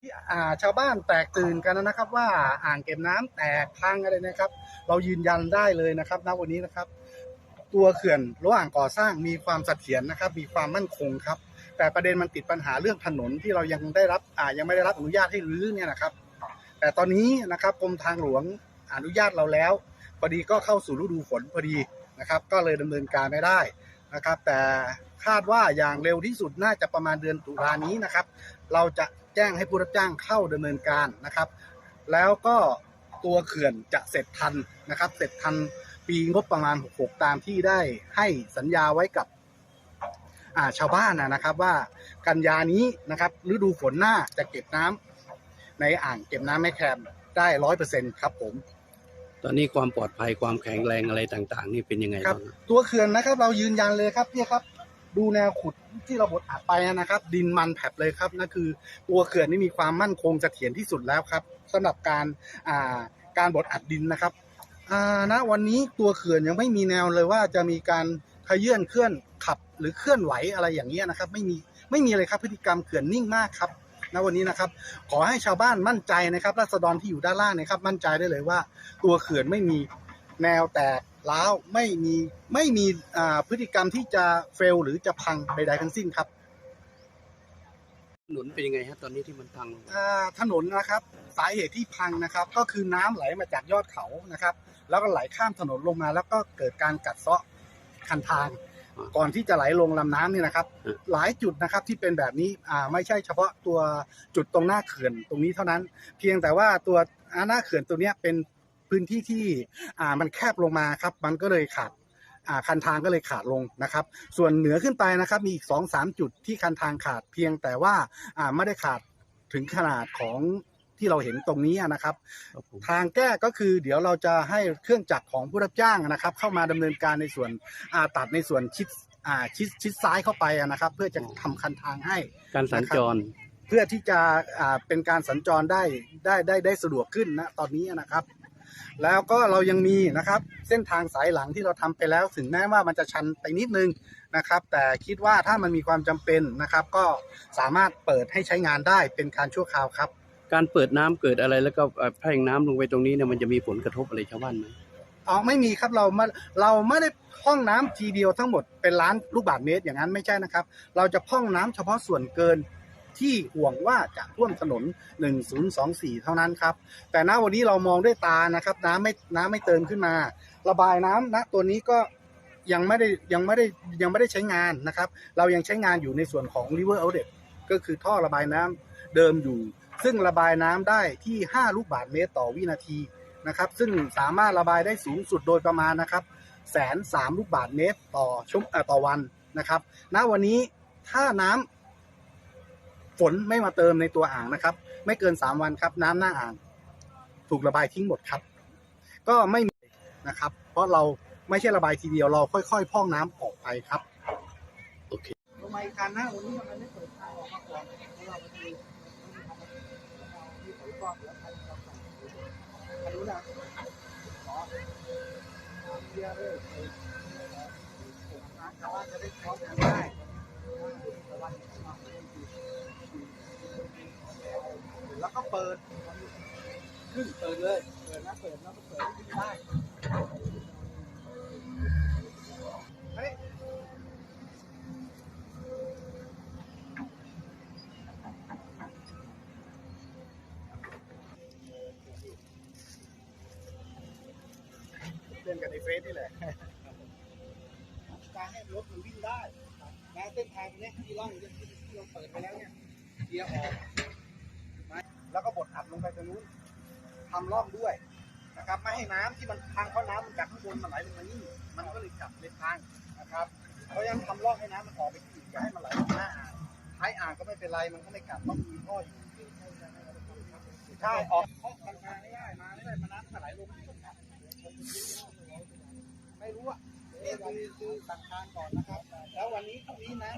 ที่ชาวบ้านแตกตื่นกันนะครับ ว่าอ่างเก็บน้ำแตกพังอะไรนะครับ เรายืนยันได้เลยนะครับณวันนี้นะครับ ตัวเขื่อนระหว่างก่อสร้างมีความเสถียรนะครับ มีความมั่นคงครับ แต่ประเด็นมันติดปัญหาเรื่องถนนที่เรายังได้รับอ่ายังไม่ได้รับอนุญาตให้รื้อเนี่ยนะครับ แต่ตอนนี้นะครับกรมทางหลวงอนุญาตเราแล้วพอดีก็เข้าสู่ฤดูฝนพอดีนะครับ ก็เลยดำเนินการไม่ได้ นะครับ แต่คาดว่าอย่างเร็วที่สุดน่าจะประมาณเดือนตุลานี้นะครับ เราจะแจ้งให้ผู้รับจ้างเข้าดำเนินการนะครับ แล้วก็ตัวเขื่อนจะเสร็จทันนะครับ เสร็จทันปีงบประมาณ 66 ตามที่ได้ให้สัญญาไว้กับาชาวบ้านนะครับว่ากันยานี้นะครับฤดูฝนหน้าจะเก็บน้ำในอ่างเก็บน้ำแม่แคมได้ร้อยเปอร์เซ็นต์ครับผม ตอนนี้ความปลอดภัยความแข็งแรงอะไรต่าง ๆ นี่เป็นยังไงครับบ้างตัวเขื่อนนะครับ เรายืนยันเลยครับเนี่ยครับ ดูแนวขุดที่เราบดอัดไปนะครับ ดินมันแผบเลยครับนั่นคือ ตัวเขื่อนนี่มีความมั่นคงเสถียรที่สุดแล้วครับสำหรับการอ่าการบดอัดดินนะครับอ่าณวันนี้ตัวเขื่อนยังไม่มีแนวเลยว่าจะมีการขยื่นเคลื่อนขับ หรือเคลื่อนไหวอะไรอย่างเงี้ยนะครับ ไม่มีไม่มีเลยครับพฤติกรรมเขื่อนนิ่งมากครับ ณวันนี้นะครับ ขอให้ชาวบ้านมั่นใจนะครับรัษฎรที่อยู่ด้านล่างนะครับ มั่นใจได้เลยว่า ตัวเขื่อนไม่มีแนวแตกร้าวไม่มีไม่มีอ่าพฤติกรรมที่จะเฟลหรือจะพังใดๆทั้งสิ้นครับถนนเป็นยังไงฮะตอนนี้ที่มันพังลงอ่าถนนนะครับสาเหตุที่พังนะครับ ก็คือน้ำไหลมาจากยอดเขานะครับ แล้วก็ไหลข้ามถนนลงมา แล้วก็เกิดการกัดเซาะคันทาง ก่อนที่จะไหลลงลำน้ำเนี่ยนะครับ หลายจุดนะครับที่เป็นแบบนี้อ่าไม่ใช่เฉพาะตัวจุดตรงหน้าเขื่อนตรงนี้เท่านั้น เพียงแต่ว่าตัวอ่าหน้าเขื่อนตัวเนี้ยเป็นพื้นที่ที่อ่ามันแคบลงมาครับ มันก็เลยขาดอ่าคันทางก็เลยขาดลงนะครับ ส่วนเหนือขึ้นไปนะครับมีอีกสองสามจุดที่คันทางขาดเพียงแต่ว่าอ่าไม่ได้ขาดถึงขนาดของ ที่เราเห็นตรงนี้นะครับครับผมทางแก้ก็คือเดี๋ยวเราจะให้เครื่องจักรของผู้รับจ้างนะครับ เข้ามาดำเนินการในส่วนอ่าตัดในส่วนชิดอ่าชิดชิดซ้ายเข้าไปอะนะครับ เพื่อจะทำคันทางให้การสัญจรเพื่อที่จะอ่าเป็นการสัญจรได้ได้ได้ได้สะดวกขึ้นนะตอนนี้นะครับ แล้วก็เรายังมีนะครับเส้นทางสายหลังที่เราทำไปแล้วถึงแม้ว่ามันจะชันไปนิดนึงนะครับ แต่คิดว่าถ้ามันมีความจำเป็นนะครับ ก็สามารถเปิดให้ใช้งานได้เป็นการชั่วคราวครับ การเปิดน้ำเกิดอะไรแล้วก็เอ่อแพร่งน้ำลงไปตรงนี้เนี่ยมันจะมีผลกระทบอะไรชาวบ้านไหมอ๋อไม่มีครับเราไม่เราไม่ได้พร่องน้ำทีเดียวทั้งหมดเป็นล้านลูกบาศก์เมตรอย่างนั้นไม่ใช่นะครับ เราจะพร่องน้ำเฉพาะส่วนเกินที่ห่วงว่าจะท่วมถนน 1024 เท่านั้นครับ แต่ณวันนี้เรามองด้วยตานะครับ น้ำไม่น้ำไม่เติมขึ้นมา ระบายน้ำณตัวนี้ก็ยังไม่ได้ยังไม่ได้ยังไม่ได้ใช้งานนะครับ เรายังใช้งานอยู่ในส่วนของ river outlet ก็คือท่อระบายน้ำเดิมอยู่ ซึ่งระบายน้ำได้ที่ 5 ลูกบาศก์เมตรต่อวินาทีนะครับ ซึ่งสามารถระบายได้สูงสุดโดยประมาณนะครับแสนสามลูกบาทเมตรต่อชั่วต่อวันนะครับณวันนี้ถ้าน้ำฝนไม่มาเติมในตัวอ่างนะครับ ไม่เกินสามวันครับน้ำหน้าอ่าง ถูกระบายทิ้งหมดครับ ก็ไม่มีนะครับ เพราะเราไม่ใช่ระบายทีเดียวเราค่อยๆ พ่องน้ำออกไปครับโอเคลงมาอีกคันนะวันนี้มันไม่เปิดทางออกมาก่อนเราไปดกว้าง แล้วใครจะใส่อันนู้นนะขอเบียร์เลยชาวบ้านจะได้พร้อมกันได้แล้วก็เปิด ขึ้นเปิดเลย เปิดนะเปิดแล้วก็เปิดขึ้นได้ เล่นกันในเฟซนี่แหละการให้รถมันวิ่งได้นะเส้นทางตรงนี้ที่ร่องที่ที่เราเปิดไปแล้วเนี่ยเกียร์ออกนะแล้วก็บดอัดลงไปตรงนู้นทำร่องด้วยนะครับไม่ให้น้ำที่มันทางเข้าน้ำมันจากข้างบนมันไหลลงมานี่มันก็เลยกลับเลนทางนะครับ เพราะฉะนั้นทำร่องให้น้ำมันออกไปที่อื่นอย่าให้มันไหลลงหน้าอ่างท้ายอ่างก็ไม่เป็นไรมันก็ไม่กลับต้องมีท่ออยู่ใช่ออกเพราะมันมาไม่ได้มาไม่ได้มาน้ำมันไหลลงที่ตรงนี้ ไม่รู้อะนี่คือคือสั่งการก่อนนะครับ แล้ววันนี้พรุ่งนี้นะ